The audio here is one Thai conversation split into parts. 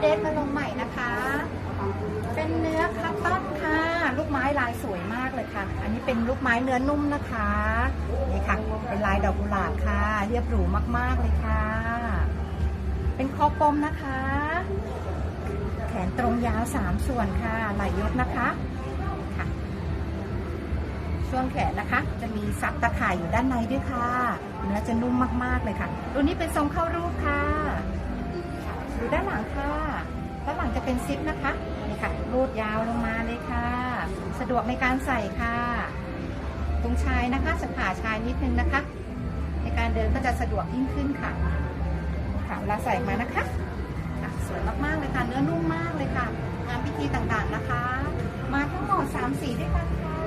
เดทมาลงใหม่นะคะ เป็นเนื้อคัตตอนค่ะ ลูกไม้ลายสวยมากเลยค่ะ อันนี้เป็นลูกไม้เนื้อนุ่มนะคะ นี่ค่ะ เป็นลายดอกกุหลาบค่ะ เรียบหรูมากๆเลยค่ะ เป็นคอปมนะคะ แขนตรงยาวสามส่วนค่ะไหล่ยศนะคะค่ะช่วงแขนนะคะ จะมีซับตะข่ายอยู่ด้านในด้วยค่ะ เนื้อจะนุ่มมากๆเลยค่ะ ตัวนี้เป็นทรงเข้ารูปค่ะ เป็นซิปนะคะนี่ค่ะรูดยาวลงมาเลยค่ะ สะดวกในการใส่ค่ะ ตรงชายนะคะจะผ่าชายนิดนึงนะคะ ในการเดินก็จะสะดวกยิ่งขึ้นค่ะค่ะเวลาใส่มานะคะค่ะสวยมากๆเลยค่ะเนื้อนุ่มมากเลยค่ะงานพิธีต่างๆนะคะ มาทั้งหมด3สีด้วยกันค่ะ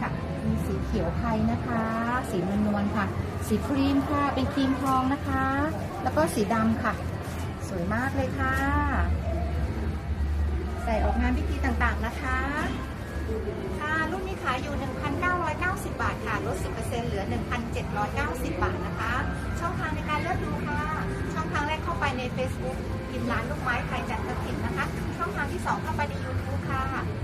ค่ะมีสีเขียวไทยนะคะ สีนวลนวลๆค่ะ สีครีมค่ะเป็นครีมทองนะคะ แล้วก็สีดำค่ะ สวยมากเลยค่ะ ใส่ออกงานพิธีต่างๆนะคะ ค่ะ รุ่นนี้ขายอยู่ 1,990 บาทค่ะ ลด 10%เหลือ 1,790 บาทนะคะ ช่องทางในการเลือกดูค่ะ ช่องทางแรกเข้าไปใน Facebook พิมพ์ร้านลูกไม้ไทยจันทร์ถิ่นนะคะ ช่องทางที่ 2 เข้าไปใน YouTube ค่ะ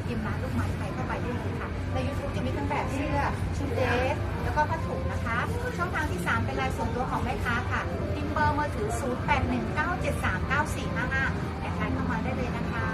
พิมพ์ร้านลูกไม้ไทยเข้าไปได้เลยค่ะ ใน YouTube จะมีทั้งแบบเสื้อ ชุดเดรสแล้วก็ผ้าถุงนะคะ ช่องทางที่ 3 เป็นรายส่วนตัวของแม่ค้าค่ะพิมพ์เบอร์มือถือ 0819739455แอดไลน์เข้ามาได้เลยนะคะ